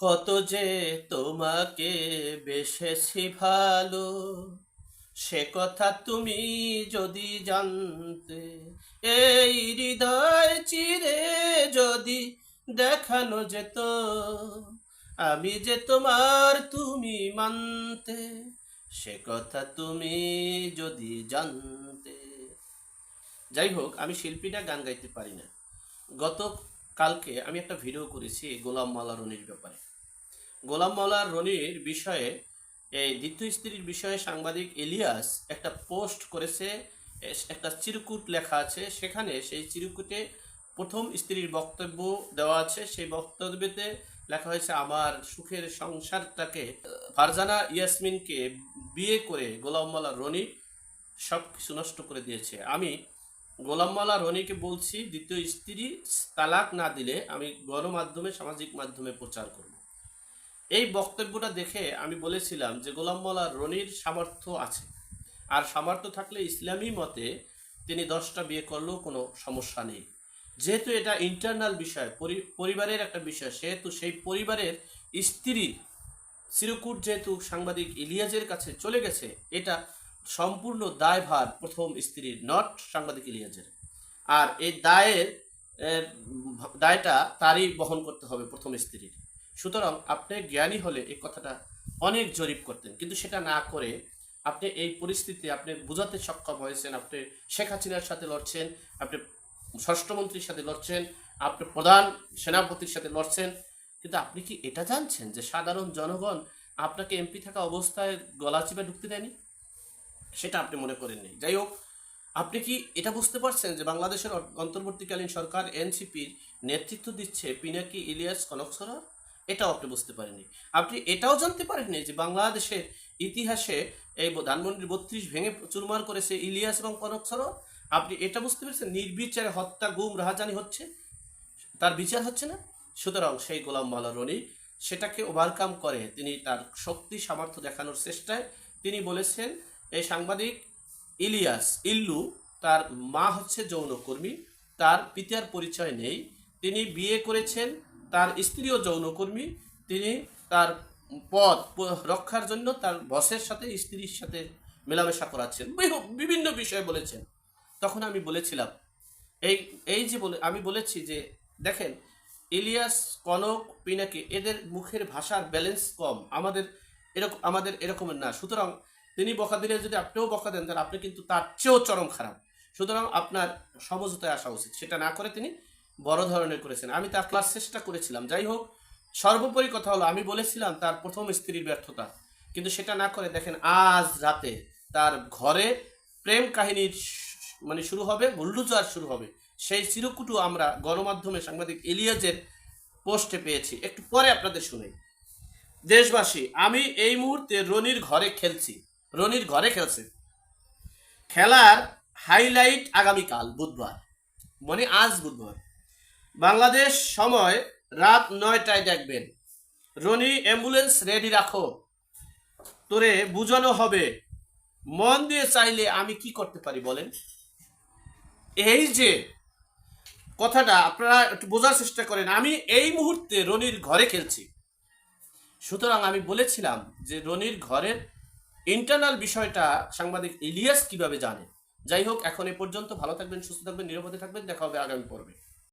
কত যে তোমাকে বেসেছি ভালো, সে কথা তুমি যদি জানতে, এই হৃদয় চিরে যদি দেখানো যেত, আমি যে তোমার তুমি মানতে, সে কথা তুমি যদি জানতে। যাই হোক, আমি শিল্পীটা গান গাইতে পারি না। গত কালকে আমি একটা ভিডিও করেছি গোলাম মাওলা রনির ব্যাপারে। গোলাম মাওলা রনির বিষয়ে, এই দ্বিতীয় স্ত্রীর বিষয়ে সাংবাদিক ইলিয়াস একটা পোস্ট করেছে, একটা চিরকুট লেখা আছে, সেখানে সেই চিরকুটে প্রথম স্ত্রীর বক্তব্য দেওয়া আছে। সেই বক্তব্যতে লেখা হয়েছে, আমার সুখের সংসারটাকে ফারজানা ইয়াসমিনকে বিয়ে করে গোলাম মাওলা রনি সব কিছু নষ্ট করে দিয়েছে। আমি গোলাম রনিকে বলছি, দ্বিতীয় স্ত্রী তালাক না দিলে আমি গণমাধ্যমে, সামাজিক মাধ্যমে প্রচার করব। এই বক্তব্যটা দেখে আমি বলেছিলাম যে গোলাম রনির সামর্থ্য আছে। আর সামর্থ্য থাকলে ইসলামী মতে তিনি দশটা বিয়ে করলেও কোনো সমস্যা নেই। যেহেতু এটা ইন্টারনাল বিষয়, পরি- পরিবারের একটা বিষয়, সেহেতু সেই পরিবারের স্ত্রীর চিরকুট যেহেতু সাংবাদিক ইলিয়াজের কাছে চলে গেছে, এটা সম্পূর্ণ দায়ভার প্রথম স্ত্রীর নট সাংবাদিক ইলিয়াজের। আর এই দায়ের দায়টা তারই বহন করতে হবে প্রথম স্ত্রীর। সুতরাং আপনি জ্ঞানী হলে এই কথাটা অনেক জরিপ করতেন। কিন্তু সেটা না করে আপনি এই পরিস্থিতি আপনি বোঝাতে সক্ষম হয়েছেন, আপনি শেখ হাসিনার সাথে লড়ছেন, আপনি স্বরাষ্ট্রমন্ত্রীর সাথে লড়ছেন, আপনি প্রধান সেনাপতির সাথে লড়ছেন। কিন্তু আপনি কি এটা জানছেন যে সাধারণ জনগণ আপনাকে এমপি থাকা অবস্থায় গলা চিপে ঢুকতে দেয়নি? সেটা আপনি মনে করেননি যাই হোক, আপনি কি এটা বুঝতে পারছেন যে বাংলাদেশের অন্তর্বর্তীকালীন সরকার এনসিপির নেতৃত্ব দিচ্ছে পিনাকি ইলিয়াস কনক সরোয়ার এটাও আপনি বুঝতে পারেননি। আপনি এটাও জানতে পারেননি যে বাংলাদেশের ইতিহাসে এই ধানমন্ডির বত্রিশ ভেঙে চুরমার করেছে ইলিয়াস এবং কনক সরোয়ার আপনি এটা বুঝতে পেরেছেন? নির্বিচারে হত্যা, গুম, রাহাজানি হচ্ছে? তার বিচার হচ্ছে না? সুতরাং সেই গোলাম মাওলা রনি সেটাকে ওভারকাম করে। তিনি তার শক্তি, সামর্থ্য দেখানোর চেষ্টায় তিনি বলেছেন এই সাংবাদিক ইলিয়াস ইল্লু তার মা হচ্ছে যৌনকর্মী, তার পিতার পরিচয় নেই। তিনি বিয়ে করেছেন, তার স্ত্রীও যৌনকর্মী। তিনি তার পদ রক্ষার জন্য তার বসের সাথে, স্ত্রীর সাথে মেলামেশা করাচ্ছেন। বিভিন্ন বিষয়ে বলেছেন। তখন আমি বলেছিলাম, এই এই যে বলে, আমি বলেছি যে, দেখেন, ইলিয়াস, কনক, পিনাকি, এদের মুখের ভাষার ব্যালেন্স কম। আমাদের এরকম, আমাদের এরকমের না। সুতরাং তিনি বকা দিলে যদি আপনিও বকা দেন, তাহলে আপনি কিন্তু তার চেয়েও চরম খারাপ। সুতরাং আপনার সমঝোতায় আসা উচিত। সেটা না করে তিনি বড় ধরনের করেছেন। আমি তার ক্লাস চেষ্টা করেছিলাম। যাই হোক, সর্বোপরি কথা হলো, আমি বলেছিলাম তার প্রথম স্ত্রীর ব্যর্থতা। কিন্তু সেটা না করে দেখেন, আজ রাতে তার ঘরে প্রেম কাহিনীর মানে শুরু হবে, বুল্ডুজার শুরু হবে। সেই চিরকুটু আমরা গণমাধ্যমে সাংবাদিক ইলিয়াজের পোস্টে পেয়েছি। একটু পরে আপনাদের শুনে দেশবাসী, আমি এই মুহূর্তে রনির ঘরে খেলছি। রনির ঘরে খেলছে। খেলার হাইলাইট আগামীকাল, বুধবার। মানে আজ বুধবার। বাংলাদেশ সময় রাত নয়টায় দেখবেন। রনি অ্যাম্বুলেন্স রেডি রাখো। তোরে বুঝানো হবে। মন দিয়ে চাইলে আমি কি করতে পারি বলেন? এই যে কথাটা আপনারা একটু বোঝার চেষ্টা করেন, আমি এই মুহূর্তে রনির ঘরে খেলছি। সুতরাং আমি বলেছিলাম যে রনির ঘরের ইন্টারনাল বিষয়টা সাংবাদিক ইলিয়াস কীভাবে জানে? যাই হোক, এখন এ পর্যন্ত ভালো থাকবেন, সুস্থ থাকবেন, নিরাপদে থাকবেন, দেখা হবে আগামী পর্বে।